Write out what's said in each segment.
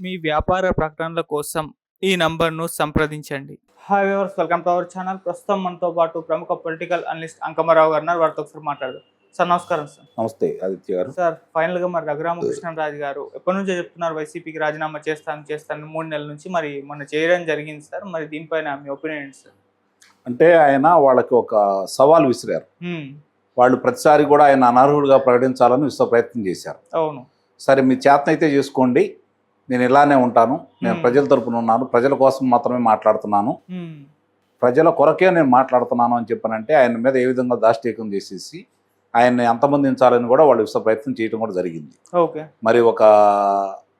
మీ వ్యాపార ప్రకటనల కోసం ఈ నంబర్ను సంప్రదించండి. Hi viewers welcome to our channel ప్రస్తుతం మనతో పాటు ప్రముఖ పొలిటికల్ అనలిస్ట్ అంకమరావు గారు ఉన్నారు. వారితో ఒకసారి మాట్లాడదు. సార్ నమస్కారం సార్ నమస్తే ఆదిత్య గారు. సార్ ఫైనల్గా మరి రఘురామకృష్ణరాజు గారు ఎప్పటి నుంచో చెప్తున్నారు? వైసీపీకి రాజీనామా చేస్తాను చేస్తాను మూడు నెలల నుంచి మరి మొన్న చేయడం జరిగింది సార్ మరి దీనిపైన మీ ఒపీనియన్ సార్ అంటే ఆయన వాళ్ళకి ఒక సవాల్ విసిరారు. హ్మ్, వాళ్ళు ప్రతిసారి కూడా ఆయన అనర్హుడిగా ప్రకటించాలని విశ్వ ప్రయత్నం చేశారు. అవును. సరే మీ చేతనైతే చేసుకోండి. నేను ఇలానే ఉంటాను. నేను. ప్రజల తరపున ఉన్నాను. ప్రజల కోసం మాత్రమే మాట్లాడుతున్నాను. ప్రజల కొరకే నేను మాట్లాడుతున్నాను అని చెప్పానంటే ఆయన మీద ఏ విధంగా దాష్టీకం చేసేసి ఆయన్ని అంతమందించాలని కూడా వాళ్ళు విశ్వ ప్రయత్నం చేయడం కూడా జరిగింది. ఓకే. మరి ఒక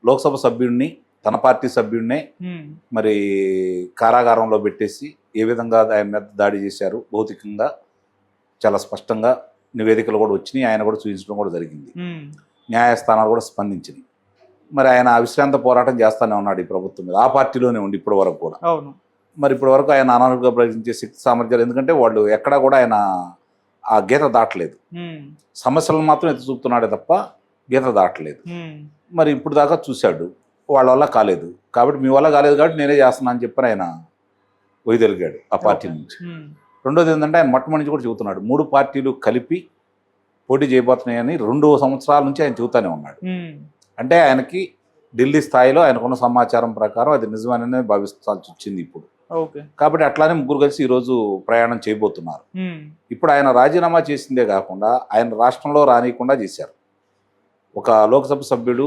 లోక్సభ సభ్యుడిని తన పార్టీ సభ్యుడినే మరి కారాగారంలో పెట్టేసి ఏ విధంగా ఆయన మీద దాడి చేశారు భౌతికంగా చాలా స్పష్టంగా నివేదికలు కూడా వచ్చినాయి. ఆయన కూడా చూపించడం కూడా జరిగింది. న్యాయస్థానాలు కూడా స్పందించినాయి. మరి ఆయన అవిశ్రాంత పోరాటం చేస్తానే ఉన్నాడు ఈ ప్రభుత్వం మీద. ఆ పార్టీలోనే ఉండి ఇప్పటి వరకు కూడా. అవును. మరి ఇప్పటి వరకు ఆయన అనర్హులుగా ప్రకటించే శక్తి సామర్థ్యాలు ఎందుకంటే వాళ్ళు ఎక్కడా కూడా ఆయన ఆ గీత దాటలేదు. సమస్యలను మాత్రం ఎత్తి చూపుతున్నాడే తప్ప గీత దాటలేదు. మరి ఇప్పుడు దాకా చూశాడు. వాళ్ళ వల్ల కాలేదు. కాబట్టి మీ వల్ల కాలేదు కాబట్టి నేనే చేస్తున్నా అని చెప్పని ఆయన వైదొలిగాడు ఆ పార్టీ. నుంచి. రెండోది ఏంటంటే ఆయన మొట్టమొదటి నుంచి కూడా చెబుతున్నాడు. మూడు పార్టీలు కలిపి పోటీ చేయబోతున్నాయని రెండు సంవత్సరాల నుంచి ఆయన చెబుతానే ఉన్నాడు. అంటే ఆయనకి ఢిల్లీ స్థాయిలో ఆయనకున్న సమాచారం ప్రకారం అది నిజమేనని భావిస్తాల్సి వచ్చింది ఇప్పుడు. కాబట్టి అట్లానే ముగ్గురు కలిసి ఈరోజు ప్రయాణం చేయబోతున్నారు. ఇప్పుడు ఆయన రాజీనామా చేసిందే కాకుండా ఆయన రాష్ట్రంలో రానియకుండా చేశారు. ఒక లోక్సభ సభ్యుడు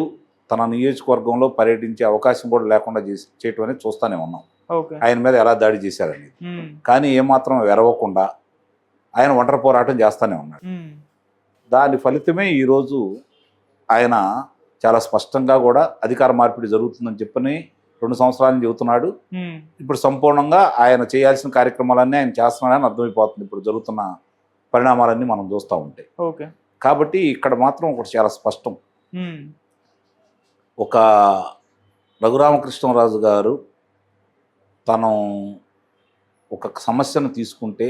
తన నియోజకవర్గంలో పర్యటించే అవకాశం కూడా లేకుండా చేసి చేయటం అనేది చూస్తూనే ఉన్నాం. ఆయన మీద ఎలా దాడి చేశారనేది. కానీ ఏమాత్రం వెరవకుండా ఆయన ఒంటరి పోరాటం చేస్తూనే ఉన్నాడు. దాని ఫలితమే ఈరోజు ఆయన చాలా స్పష్టంగా కూడా అధికార మార్పిడి జరుగుతుందని చెప్పని రెండు సంవత్సరాలు చెబుతున్నాడు. ఇప్పుడు సంపూర్ణంగా ఆయన చేయాల్సిన కార్యక్రమాలన్నీ ఆయన చేస్తున్నాడని అర్థమైపోతుంది. ఇప్పుడు జరుగుతున్న పరిణామాలన్నీ మనం చూస్తూ ఉంటే. ఓకే. కాబట్టి ఇక్కడ మాత్రం ఒకటి చాలా స్పష్టం. ఒక రఘురామకృష్ణరాజు గారు తను ఒక సమస్యను తీసుకుంటే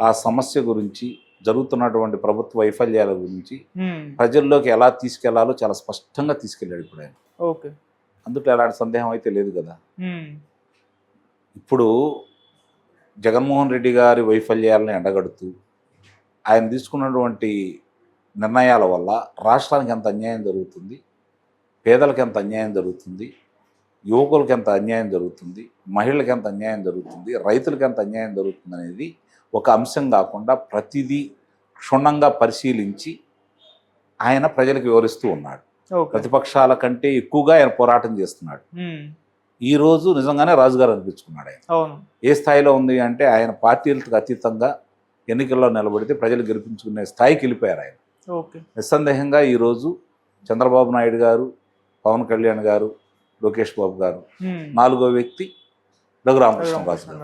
ఆ సమస్య గురించి జరుగుతున్నటువంటి ప్రభుత్వ వైఫల్యాల గురించి ప్రజల్లోకి ఎలా తీసుకెళ్ళాలో చాలా స్పష్టంగా తీసుకెళ్ళాడు ఇప్పుడు ఆయన. ఓకే. అందులో ఎలాంటి సందేహం అయితే లేదు కదా. ఇప్పుడు జగన్మోహన్ రెడ్డి గారి వైఫల్యాలను ఎండగడుతూ ఆయన తీసుకున్నటువంటి నిర్ణయాల వల్ల రాష్ట్రానికి ఎంత అన్యాయం జరుగుతుంది పేదలకు ఎంత అన్యాయం జరుగుతుంది యువకులకు ఎంత అన్యాయం జరుగుతుంది మహిళలకు ఎంత అన్యాయం జరుగుతుంది రైతులకు ఎంత అన్యాయం జరుగుతుంది అనేది ఒక అంశం కాకుండా ప్రతిదీ క్షుణ్ణంగా పరిశీలించి ఆయన ప్రజలకు వివరిస్తూ ఉన్నాడు. ప్రతిపక్షాల కంటే ఎక్కువగా ఆయన పోరాటం చేస్తున్నాడు. ఈ రోజు నిజంగానే రాజుగారు అనిపించుకున్నాడు ఆయన. ఏ స్థాయిలో ఉంది అంటే ఆయన పార్టీలకు అతీతంగా ఎన్నికల్లో నిలబడితే ప్రజలు గెలిపించుకునే స్థాయికి వెళ్ళిపోయారు ఆయన. నిస్సందేహంగా ఈరోజు చంద్రబాబు నాయుడు గారు పవన్ కళ్యాణ్ గారు లోకేష్ బాబు గారు నాలుగో వ్యక్తి రఘురామకృష్ణరాజు గారు.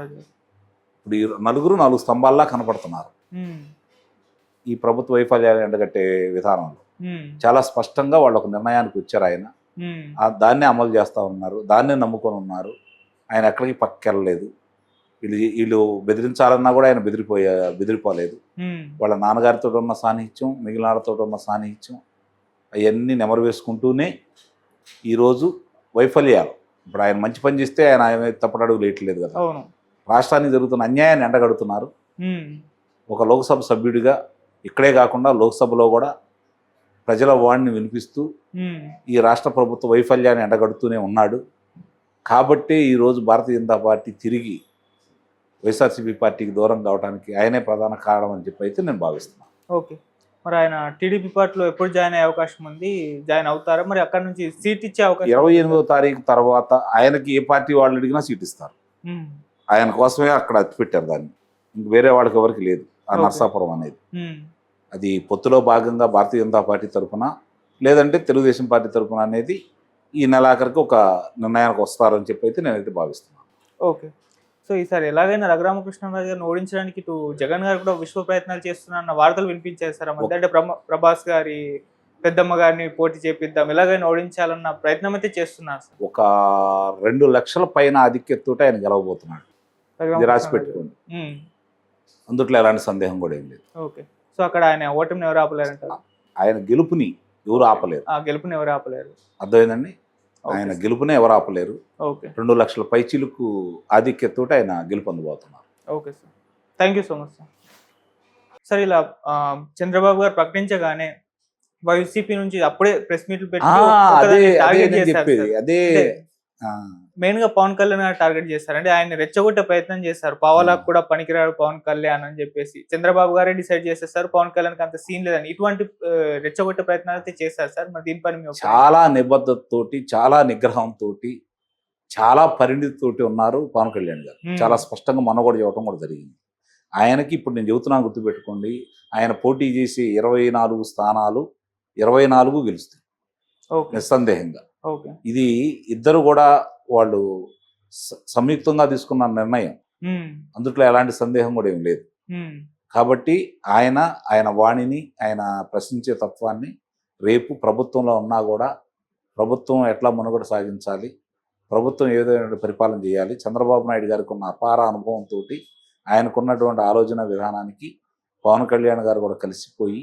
ఇప్పుడు ఈ నలుగురు నాలుగు స్తంభాల్లా కనపడుతున్నారు. ఈ ప్రభుత్వ వైఫల్యాలు ఎండగట్టే విధానంలో. చాలా స్పష్టంగా వాళ్ళు ఒక నిర్ణయానికి వచ్చారు ఆయన. దాన్నే అమలు చేస్తూ ఉన్నారు. దాన్నే నమ్ముకొని ఉన్నారు. ఆయన ఎక్కడికి పక్కెళ్ళలేదు. వీళ్ళు వీళ్ళు బెదిరించాలన్నా కూడా ఆయన బెదిరిపోయా బెదిరిపోలేదు. వాళ్ళ నాన్నగారితో ఉన్న సాన్నిహిత్యం మిగిలిన వాళ్ళతో ఉన్న సాన్నిహిత్యం అవన్నీ నెమరు వేసుకుంటూనే ఈరోజు వైఫల్యాలు. ఇప్పుడు ఆయన మంచి పని చేస్తే ఆయన ఆయన తప్పటడుగు లేయట్లేదు కదా. రాష్ట్రానికి జరుగుతున్న అన్యాయాన్ని ఎండగడుతున్నారు. ఒక లోక్సభ సభ్యుడిగా ఇక్కడే కాకుండా లోక్సభలో కూడా ప్రజల వాణిని వినిపిస్తూ ఈ రాష్ట్ర ప్రభుత్వ వైఫల్యాన్ని ఎండగడుతూనే ఉన్నాడు. కాబట్టి ఈరోజు భారతీయ జనతా పార్టీ తిరిగి వైఎస్ఆర్సీపీ పార్టీకి దూరం కావడానికి ఆయనే ప్రధాన కారణం అని చెప్పి అయితే నేను భావిస్తున్నాను ఓకే. మరి ఆయన టీడీపీ పార్టీలో ఎప్పుడు జాయిన్ అయ్యే అవకాశం ఉంది? జాయిన్ అవుతారా? మరి అక్కడ నుంచి సీట్ ఇచ్చే అవకాశం ఇరవై? ఎనిమిదో తారీఖు తర్వాత ఆయనకి ఏ పార్టీ వాళ్ళు అడిగినా సీట్ ఇస్తారు. ఆయన కోసమే అక్కడ అతిపెట్టారు దాన్ని. ఇంక వేరే వాళ్ళకి ఎవరికి లేదు. ఆ. నర్సాపురం అనేది. అది పొత్తులో భాగంగా భారతీయ జనతా పార్టీ తరఫున లేదంటే తెలుగుదేశం పార్టీ తరఫున అనేది ఈ నెలాఖరికి ఒక నిర్ణయానికి వస్తారని చెప్పి అయితే నేనైతే భావిస్తున్నాను. ఓకే. సో ఈసారి ఎలాగైనా రఘురామకృష్ణరాజు గారిని ఓడించడానికి ఇటు జగన్ గారు కూడా విశ్వ ప్రయత్నాలు చేస్తున్నారన్న వార్తలు వినిపించారు సార్ ఆ మధ్య అంటే ప్రభ- ప్రభాస్ గారి పెద్దమ్మ గారిని పోటీ చేపిద్దాం ఎలాగైనా ఓడించాలన్న ప్రయత్నం అయితే చేస్తున్నారు సార్. ఒక రెండు లక్షల పైన ఆధిక్యతతో ఆయన గెలవబోతున్నాడు. ఇది రాసి పెట్టుకోండి అందుట్లో ఎలాంటి సందేహం కూడా ఏం లేదు. ఓకే. సో అక్కడ ఆయన ఓటమిని ఎవరు ఆపలేరంటారు? ఆయన గెలుపుని ఎవరు ఆపలేరు. ఆ గెలుపుని ఎవరు ఆపలేరు? అర్థమైందండి? ఆయన గెలుపునే ఎవరు ఆపలేరు. ఓకే. రెండు లక్షల పైచీలకు ఆధిక్యతతో ఆయన గెలుపొందబోతున్నారు okay sir. Thank you so much sir sir ఇలా చంద్రబాబు గారు ప్రకటించగానే వైసీపీ నుంచి అప్పుడే ప్రెస్ మీట్లు పెట్టి అదే అదే చెప్పేది మెయిన్గా పవన్ కళ్యాణ్ గారు టార్గెట్ చేశారు అంటే ఆయన రెచ్చగొట్టే ప్రయత్నం చేశారు పావలాకు కూడా పనికిరాడు పవన్ కళ్యాణ్ అని చెప్పేసి. చంద్రబాబు గారే డిసైడ్ చేసేసారు పవన్ కళ్యాణ్ అంత సీన్ లేదని. ఇటువంటి రెచ్చగొట్టే ప్రయత్నాలు అయితే చేశారు సార్. మరి దీనిపైన? చాలా నిబద్ధతతోటి చాలా నిగ్రహంతో చాలా పరిణితితోటి ఉన్నారు పవన్ కళ్యాణ్ గారు. Hmm. చాలా స్పష్టంగా మొన్న కూడా చెప్పడం కూడా జరిగింది. ఆయనకి ఇప్పుడు నేను చెబుతున్నాను గుర్తుపెట్టుకోండి. ఆయన పోటీ చేసి ఇరవై నాలుగు స్థానాలు ఇరవై నాలుగు గెలుస్తాయి. నిస్సందేహంగా. ఇది ఇద్దరు కూడా వాళ్ళు సంయుక్తంగా తీసుకున్న నిర్ణయం. అందుట్లో ఎలాంటి సందేహం కూడా ఏం లేదు. కాబట్టి ఆయన ఆయన వాణిని ఆయన ప్రశ్నించే తత్వాన్ని రేపు ప్రభుత్వంలో ఉన్నా కూడా ప్రభుత్వం ఎట్లా మనుగడ సాగించాలి ప్రభుత్వం ఏ విధమైన పరిపాలన చేయాలి చంద్రబాబు నాయుడు గారికి ఉన్న అపార అనుభవంతో ఆయనకున్నటువంటి ఆలోచన విధానానికి పవన్ కళ్యాణ్ గారు కూడా కలిసిపోయి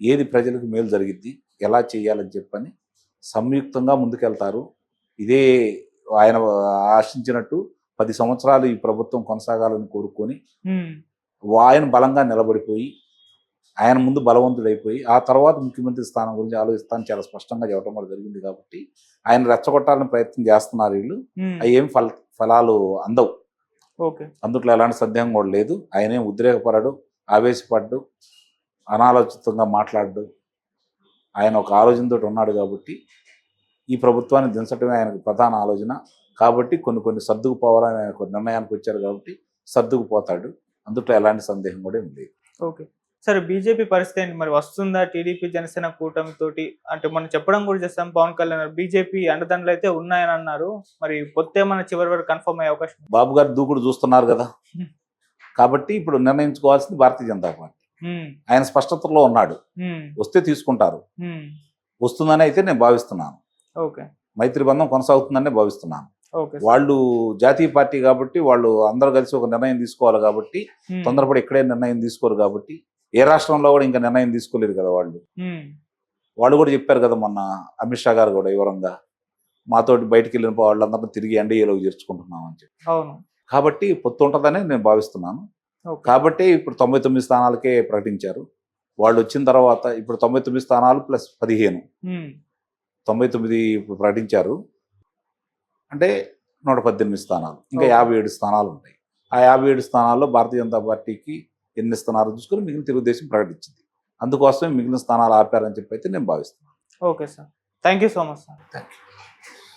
ఏది ప్రజలకు మేలు జరిగిద్ది ఎలా చేయాలని చెప్పని సంయుక్తంగా ముందుకెళ్తారు. ఇదే ఆయన ఆశించినట్టు పది సంవత్సరాలు ఈ ప్రభుత్వం కొనసాగాలని కోరుకొని ఆయన బలంగా నిలబడిపోయి ఆయన ముందు బలవంతుడైపోయి ఆ తర్వాత ముఖ్యమంత్రి స్థానం గురించి ఆలోచిస్తాను చాలా స్పష్టంగా చెప్పడం కూడా జరిగింది కాబట్టి ఆయన రెచ్చగొట్టాలని ప్రయత్నం చేస్తున్నారు వీళ్ళు. అవి ఏం ఫల ఫలాలు అందవు. ఓకే. అందుట్లో ఎలాంటి సందేహం కూడా లేదు. ఆయన ఏం ఉద్రేకపడడు ఆవేశపడ్డు అనాలోచితంగా మాట్లాడు ఆయన ఒక ఆలోచనతో ఉన్నాడు కాబట్టి ఈ ప్రభుత్వాన్ని దించడమే ఆయనకు ప్రధాన ఆలోచన. కాబట్టి కొన్ని కొన్ని సర్దుకుపోవాలని ఆయన ఒక నిర్ణయానికి వచ్చారు కాబట్టి సర్దుకుపోతాడు. అందుట్లో ఎలాంటి సందేహం కూడా ఏం లేదు. ఓకే. సరే బీజేపీ పరిస్థితి ఏంటి? మరి వస్తుందా టీడీపీ జనసేన కూటమి తోటి? అంటే మనం చెప్పడం కూడా చేస్తాం పవన్ కళ్యాణ్ బీజేపీ అండదండలు అయితే ఉన్నాయని అన్నారు. మరి పొత్తే మన చివరి వరకు కన్ఫర్మ్ అయ్యే అవకాశం. బాబు గారు దూకుడు చూస్తున్నారు కదా. కాబట్టి ఇప్పుడు నిర్ణయించుకోవాల్సింది భారతీయ జనతా పార్టీ. ఆయన స్పష్టతలో ఉన్నాడు. వస్తే తీసుకుంటారు. వస్తుందని అయితే నేను భావిస్తున్నాను. మైత్రి బంధం కొనసాగుతుందనే భావిస్తున్నాను. వాళ్ళు జాతీయ పార్టీ కాబట్టి వాళ్ళు అందరూ కలిసి ఒక నిర్ణయం తీసుకోవాలి కాబట్టి తొందరపడి ఇక్కడే నిర్ణయం తీసుకోరు కాబట్టి ఏ రాష్ట్రంలో కూడా ఇంకా నిర్ణయం తీసుకోలేరు కదా వాళ్ళు. వాళ్ళు కూడా చెప్పారు కదా మొన్న అమిత్ షా గారు కూడా వివరంగా మాతోటి బయటికి వెళ్ళిన వాళ్ళందరినీ తిరిగి ఎన్డీఏలోకి చేర్చుకుంటున్నాం అని చెప్పి. కాబట్టి పొత్తు ఉంటుందని నేను భావిస్తున్నాను. కాబట్టి ఇప్పుడు తొంభై తొమ్మిది స్థానాలకే ప్రకటించారు. వాళ్ళు వచ్చిన తర్వాత ఇప్పుడు తొంభై తొమ్మిది స్థానాలు ప్లస్ పదిహేను. తొంభై తొమ్మిది ప్రకటించారు. అంటే నూట పద్దెనిమిది స్థానాలు. ఇంకా. యాభై ఏడు స్థానాలు ఉంటాయి. ఆ యాభై ఏడు స్థానాల్లో భారతీయ జనతా పార్టీకి ఎన్ని స్థానాలు చూసుకొని మిగిలిన తెలుగుదేశం ప్రకటించింది. అందుకోసమే మిగిలిన స్థానాలు ఆపారని చెప్పి అయితే నేను భావిస్తున్నాను. Okay sir. Thank you so much sir. Thank you